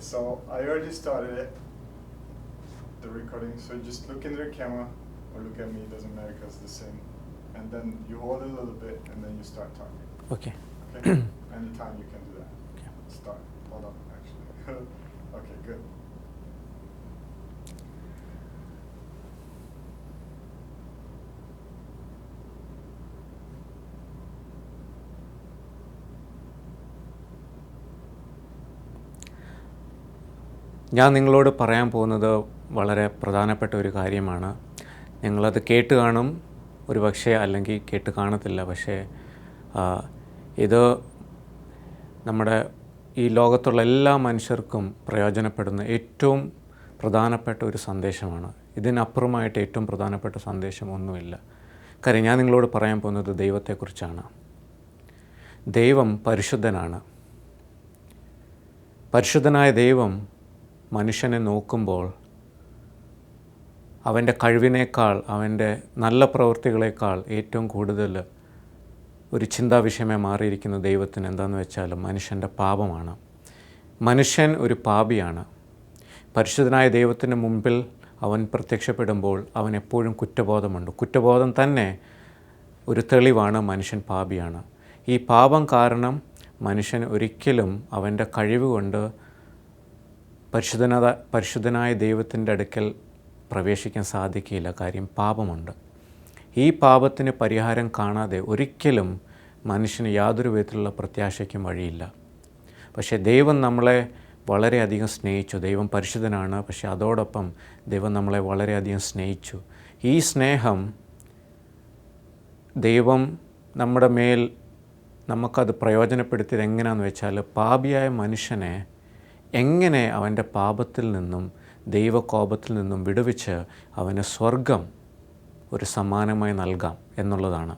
So I already started it, the recording. So just look into the camera or look at me, it doesn't matter because it's the same. And then you hold it a little bit and then you start talking. Okay. Okay? Anytime you can do that. Okay. Start. Hold on, actually. okay, good. ഞാൻ നിങ്ങളോട് പറയാൻ പോകുന്നത് വളരെ പ്രധാനപ്പെട്ട ഒരു കാര്യമാണ്. നിങ്ങളത് കേട്ട് കാണും. ഒരു പക്ഷേ അല്ലെങ്കിൽ കേട്ട് കാണത്തില്ല. പക്ഷേ ഇത് നമ്മുടെ ഈ ലോകത്തുള്ള എല്ലാ മനുഷ്യർക്കും പ്രയോജനപ്പെടുന്ന ഏറ്റവും പ്രധാനപ്പെട്ട ഒരു സന്ദേശമാണ്. ഇതിനപ്പുറമായിട്ട് ഏറ്റവും പ്രധാനപ്പെട്ട സന്ദേശം ഒന്നുമില്ല. കാര്യം ഞാൻ നിങ്ങളോട് പറയാൻ പോകുന്നത് ദൈവത്തെക്കുറിച്ചാണ്. ദൈവം പരിശുദ്ധനാണ്. പരിശുദ്ധനായ ദൈവം മനുഷ്യനെ നോക്കുമ്പോൾ അവന്റെ കഴിവിനേക്കാൾ അവന്റെ നല്ല പ്രവൃത്തികളേക്കാൾ ഏറ്റവും കൂടുതൽ ഒരു ചിന്താ വിഷയമായി മാറിയിരിക്കുന്ന ദൈവത്തിന് എന്താണെന്ന് വെച്ചാൽ മനുഷ്യന്റെ പാപമാണ്. മനുഷ്യൻ ഒരു പാപിയാണ്. പരിശുദ്ധനായ ദൈവത്തിന് മുമ്പിൽ അവൻ പ്രത്യക്ഷപ്പെടുമ്പോൾ അവൻ എപ്പോഴും കുറ്റബോധമുണ്ട്. കുറ്റബോധം തന്നെ ഒരു തെളിവാണ് മനുഷ്യൻ പാപിയാണ്. ഈ പാപം കാരണം മനുഷ്യൻ ഒരിക്കലും അവന്റെ കഴിവ് കൊണ്ട് പരിശുദ്ധനത പരിശുദ്ധനായ ദൈവത്തിന്റെ അടുക്കൽ പ്രവേശിക്കാൻ സാധിക്കില്ല കാര്യം പാപമുണ്ട്. ഈ പാപത്തിന് പരിഹാരം കാണാതെ ഒരിക്കലും മനുഷ്യന് യാതൊരു വിധത്തിലുള്ള പ്രത്യാശയ്ക്കും വഴിയില്ല. പക്ഷേ ദൈവം നമ്മളെ വളരെയധികം സ്നേഹിച്ചു. ദൈവം പരിശുദ്ധനാണ്. പക്ഷേ അതോടൊപ്പം ദൈവം നമ്മളെ വളരെയധികം സ്നേഹിച്ചു. ഈ സ്നേഹം ദൈവം നമ്മുടെ മേൽ നമുക്കത് പ്രയോജനപ്പെടുത്തിയത് എങ്ങനെയാണെന്ന് വെച്ചാൽ പാപിയായ മനുഷ്യനെ എങ്ങനെ അവന്റെ പാപത്തിൽ നിന്നും ദൈവകോപത്തിൽ നിന്നും വിടുവിച്ച് അവന് സ്വർഗം ഒരു സമ്മാനമായി നൽകാം എന്നുള്ളതാണ്.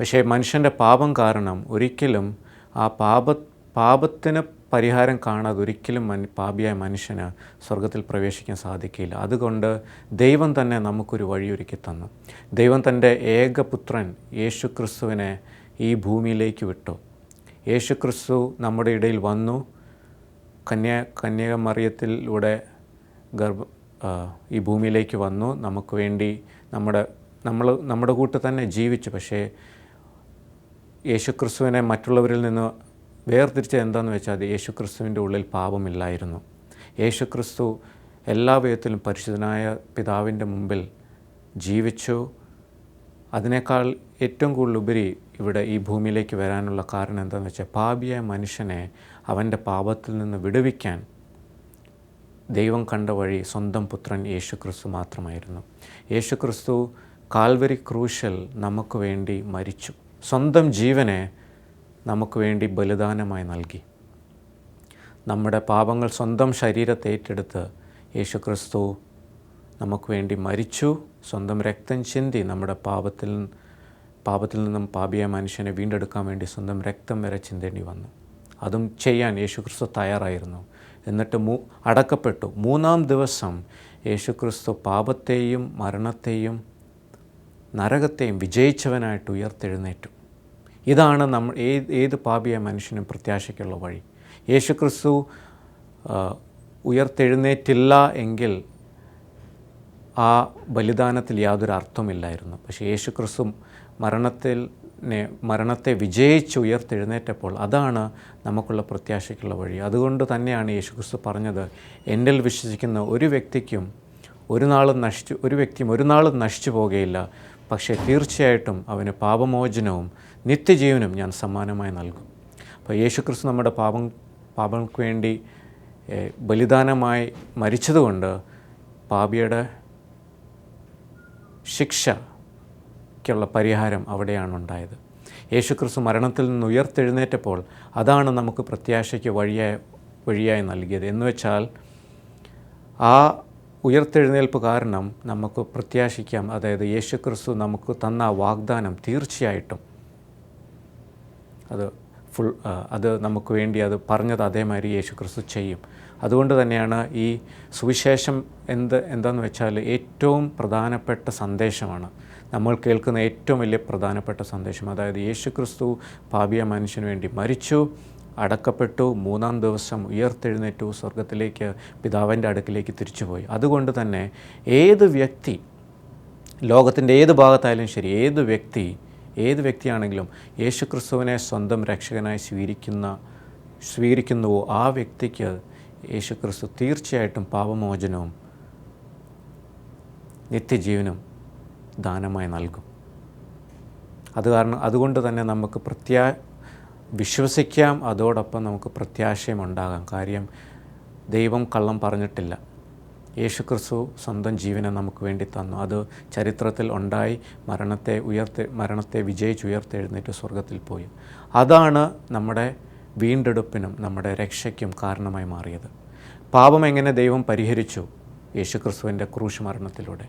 പക്ഷേ മനുഷ്യന്റെ പാപം കാരണം ഒരിക്കലും ആ പാപ പാപത്തിന് പരിഹാരം കാണാതെ ഒരിക്കലും മൻ പാപിയായ മനുഷ്യന് സ്വർഗത്തിൽ പ്രവേശിക്കാൻ സാധിക്കില്ല. അതുകൊണ്ട് ദൈവം തന്നെ നമുക്കൊരു വഴിയൊരുക്കി തന്നു. ദൈവം തന്റെ ഏകപുത്രൻ യേശു ക്രിസ്തുവിനെ ഈ ഭൂമിയിലേക്ക് വിട്ടു. യേശു ക്രിസ്തു നമ്മുടെ ഇടയിൽ വന്നു. കന്യ കന്യകമറിയത്തിലൂടെ ഗർഭ ഈ ഭൂമിയിലേക്ക് വന്നു. നമുക്ക് വേണ്ടി നമ്മുടെ നമ്മൾ നമ്മുടെ കൂട്ട് തന്നെ ജീവിച്ചു. പക്ഷേ യേശുക്രിസ്തുവിനെ മറ്റുള്ളവരിൽ നിന്ന് വേർതിരിച്ചത് എന്താണെന്ന് വെച്ചാൽ യേശുക്രിസ്തുവിന്റെ ഉള്ളിൽ പാപമില്ലായിരുന്നു. യേശുക്രിസ്തു എല്ലാ വിധത്തിലും പരിശുദ്ധനായ പിതാവിന്റെ മുമ്പിൽ ജീവിച്ചു. അതിനേക്കാൾ ഏറ്റവും കൂടുതൽ ഉപരി ഇവിടെ ഈ ഭൂമിയിലേക്ക് വരാനുള്ള കാരണം എന്താണെന്ന് വെച്ചാൽ പാപിയായ മനുഷ്യനെ അവന്റെ പാപത്തിൽ നിന്ന് വിടുവിക്കാൻ ദൈവം കണ്ട വഴി സ്വന്തം പുത്രൻ യേശുക്രിസ്തു മാത്രമായിരുന്നു. യേശുക്രിസ്തു കാൽവരി ക്രൂശൽ നമുക്ക് വേണ്ടി മരിച്ചു. സ്വന്തം ജീവനെ നമുക്ക് വേണ്ടി ബലിദാനമായി നൽകി. നമ്മുടെ പാപങ്ങൾ സ്വന്തം ശരീരത്തേറ്റെടുത്ത് യേശുക്രിസ്തു നമുക്ക് വേണ്ടി മരിച്ചു. സ്വന്തം രക്തം ചിന്തി നമ്മുടെ പാപത്തിൽ പാപത്തിൽ നിന്നും പാപിയ മനുഷ്യനെ വീണ്ടെടുക്കാൻ വേണ്ടി സ്വന്തം രക്തം വരെ ചിന്തേണ്ടി വന്നു. അതും ചെയ്യാൻ യേശുക്രിസ്തു തയ്യാറായിരുന്നു. എന്നിട്ട് മൂ അടക്കപ്പെട്ടു. മൂന്നാം ദിവസം യേശുക്രിസ്തു പാപത്തെയും മരണത്തെയും നരകത്തെയും വിജയിച്ചവനായിട്ട് ഉയർത്തെഴുന്നേറ്റു. ഇതാണ് നമ്മൾ ഏത് ഏത് പാപിയ മനുഷ്യനും പ്രത്യാശയ്ക്കുള്ള വഴി. യേശുക്രിസ്തു ഉയർത്തെഴുന്നേറ്റില്ല എങ്കിൽ ആ ബലിദാനത്തിൽ യാതൊരു അർത്ഥമില്ലായിരുന്നു പക്ഷേ യേശു യേശുക്രിസ്തു മരണത്തിൽ മരണത്തെ വിജയിച്ച് ഉയർത്തെഴുന്നേറ്റപ്പോൾ അതാണ് നമുക്കുള്ള പ്രത്യാശയ്ക്കുള്ള വഴി. അതുകൊണ്ട് തന്നെയാണ് യേശുക്രിസ്തു പറഞ്ഞത് എന്നിൽ വിശ്വസിക്കുന്ന ഒരു വ്യക്തിക്കും ഒരു നാളും നശിച്ചു ഒരു വ്യക്തിയും ഒരു നാളും നശിച്ചു പോകുകയില്ല. പക്ഷേ തീർച്ചയായിട്ടും അവന് പാപമോചനവും നിത്യജീവനും ഞാൻ സമ്മാനമായി നൽകും. അപ്പോൾ യേശുക്രിസ്തു നമ്മുടെ പാപം പാപങ്ങൾക്ക് വേണ്ടി ബലിദാനമായി മരിച്ചതുകൊണ്ട് പാപിയുടെ ശിക്ഷയ്ക്കുള്ള പരിഹാരം അവിടെയാണ് ഉണ്ടായത് യേശുക്രിസ്തു മരണത്തിൽ നിന്ന് ഉയർത്തെഴുന്നേറ്റപ്പോൾ അതാണ് നമുക്ക് പ്രത്യാശയ്ക്ക് വഴിയായി വഴിയായി നൽകിയത്. എന്ന് വെച്ചാൽ ആ ഉയർത്തെഴുന്നേൽപ്പ് കാരണം നമുക്ക് പ്രത്യാശിക്കാം. അതായത് യേശുക്രിസ്തു നമുക്ക് തന്ന വാഗ്ദാനം തീർച്ചയായിട്ടും അത് ഫുൾ അത് നമുക്ക് വേണ്ടി അത് പറഞ്ഞത് അതേമാതിരി യേശു ക്രിസ്തു ചെയ്യും. അതുകൊണ്ട് തന്നെയാണ് ഈ സുവിശേഷം എന്ത് എന്താണെന്ന് വെച്ചാൽ ഏറ്റവും പ്രധാനപ്പെട്ട സന്ദേശമാണ്. നമ്മൾ കേൾക്കുന്ന ഏറ്റവും വലിയ പ്രധാനപ്പെട്ട സന്ദേശം. അതായത് യേശു ക്രിസ്തു പാപിയ മനുഷ്യന് വേണ്ടി മരിച്ചു അടക്കപ്പെട്ടു മൂന്നാം ദിവസം ഉയർത്തെഴുന്നേറ്റു സ്വർഗത്തിലേക്ക് പിതാവിന്റെ അടുക്കിലേക്ക് തിരിച്ചുപോയി. അതുകൊണ്ട് തന്നെ ഏത് വ്യക്തി ലോകത്തിന്റെ ഏത് ഭാഗത്തായാലും ശരി ഏത് വ്യക്തി ഏത് വ്യക്തിയാണെങ്കിലും യേശുക്രിസ്തുവിനെ സ്വന്തം രക്ഷകനായി സ്വീകരിക്കുന്ന സ്വീകരിക്കുന്നുവോ ആ വ്യക്തിക്ക് യേശുക്രിസ്തു തീർച്ചയായിട്ടും പാപമോചനവും നിത്യജീവനും ദാനമായി നൽകും. അത് കാരണം അതുകൊണ്ട് തന്നെ നമുക്ക് പ്രത്യാ വിശ്വസിക്കാം. അതോടൊപ്പം നമുക്ക് പ്രത്യാശയും ഉണ്ടാകാം. കാര്യം ദൈവം കള്ളം പറഞ്ഞിട്ടില്ല. യേശുക്രിസ്തു സ്വന്തം ജീവനെ നമുക്ക് വേണ്ടി തന്നു. അത് ചരിത്രത്തിൽ ഉണ്ടായി മരണത്തെ ഉയർത്തി മരണത്തെ വിജയിച്ചുയർത്തെഴുന്നേറ്റ് സ്വർഗത്തിൽ പോയി. അതാണ് നമ്മുടെ വീണ്ടെടുപ്പിനും നമ്മുടെ രക്ഷയ്ക്കും കാരണമായി മാറിയത്. പാപം എങ്ങനെ ദൈവം പരിഹരിച്ചു? യേശുക്രിസ്തുവിന്റെ ക്രൂശ് മരണത്തിലൂടെ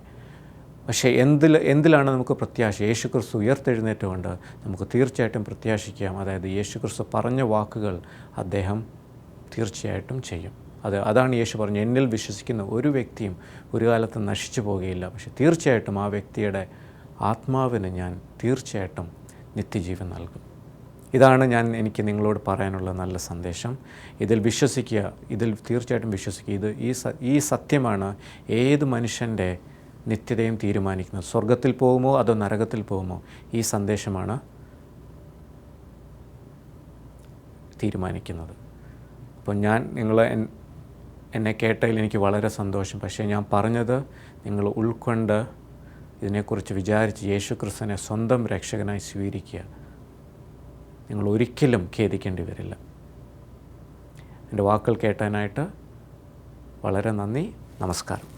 പക്ഷേ എന്തിൽ എന്തിലാണ് നമുക്ക് പ്രത്യാശ? യേശുക്രിസ്തു ഉയർത്തെഴുന്നേറ്റുകൊണ്ട് നമുക്ക് തീർച്ചയായിട്ടും പ്രത്യാശിക്കാം. അതായത് യേശുക്രിസ്തു പറഞ്ഞ വാക്കുകൾ അദ്ദേഹം തീർച്ചയായിട്ടും ചെയ്യും. അത് അതാണ് യേശു പറഞ്ഞു എന്നിൽ വിശ്വസിക്കുന്ന ഒരു വ്യക്തിയും ഒരു കാലത്ത് നശിച്ചു പോകുകയില്ല. പക്ഷേ തീർച്ചയായിട്ടും ആ വ്യക്തിയുടെ ആത്മാവിന് ഞാൻ തീർച്ചയായിട്ടും നിത്യജീവൻ നൽകും. ഇതാണ് ഞാൻ എനിക്ക് നിങ്ങളോട് പറയാനുള്ള നല്ല സന്ദേശം. ഇതിൽ വിശ്വസിക്കുക ഇതിൽ തീർച്ചയായിട്ടും വിശ്വസിക്കുക. ഇത് ഈ ഈ സത്യമാണ് ഏത് മനുഷ്യന്റെ നിത്യതയും തീരുമാനിക്കുന്നത്. സ്വർഗത്തിൽ പോകുമോ അതോ നരകത്തിൽ പോകുമോ? ഈ സന്ദേശമാണ് തീരുമാനിക്കുന്നത്. അപ്പോൾ ഞാൻ നിങ്ങൾ എന്നെ കേട്ടതിൽ എനിക്ക് വളരെ സന്തോഷം. പക്ഷേ ഞാൻ പറഞ്ഞത് നിങ്ങൾ ഉൾക്കൊണ്ട് ഇതിനെക്കുറിച്ച് വിചാരിച്ച് യേശു ക്രിസ്തുവിനെ സ്വന്തം രക്ഷകനായി സ്വീകരിക്കുക. നിങ്ങൾ ഒരിക്കലും ഖേദിക്കേണ്ടി വരില്ല. എന്റെ വാക്കുകൾ കേട്ടാനായിട്ട് വളരെ നന്ദി. നമസ്കാരം.